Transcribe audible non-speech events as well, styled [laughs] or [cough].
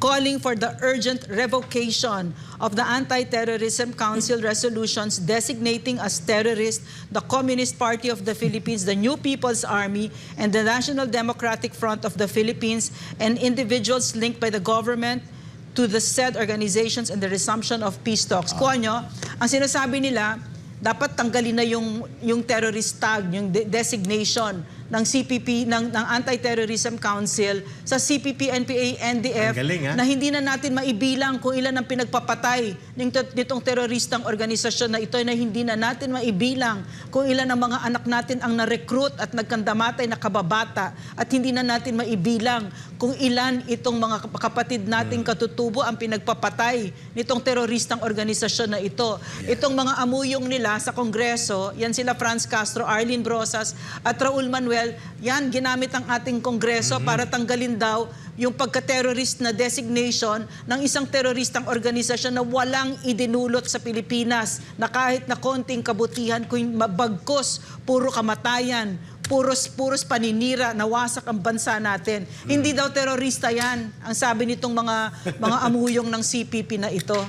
calling for the urgent revocation of the Anti-Terrorism Council resolutions designating as terrorist the Communist Party of the Philippines, the New People's Army, and the National Democratic Front of the Philippines, and individuals linked by the government to the said organizations and the resumption of peace talks. Kuha nyo, ang sinasabi nila, dapat tanggalin na yung, yung terrorist tag, yung de- designation ng CPP, ng, ng Anti-Terrorism Council sa CPP, NPA, NDF galing, ha? na hindi na natin maibilang kung ilan ang pinagpapatay ng nitong teroristang organisasyon na ito na hindi na natin maibilang kung ilan ang mga anak natin ang na-recruit at nagkandamatay na kababata at hindi na natin maibilang kung ilan itong mga kapatid nating katutubo ang pinagpapatay nitong teroristang organisasyon na ito. Itong mga amuyong nila sa Kongreso, yan sila Franz Castro, Arlene Brosas at Raul Manuel, yan ginamit ang ating Kongreso para tanggalin daw yung pagka-terrorist na designation ng isang teroristang organisasyon na walang idinulot sa Pilipinas na kahit na konting kabutihan kung mabagkos, puro kamatayan, puros puros paninira, nawasak ang bansa natin. Hindi daw terorista yan, ang sabi nitong mga mga [laughs] amuyong ng CPP na ito.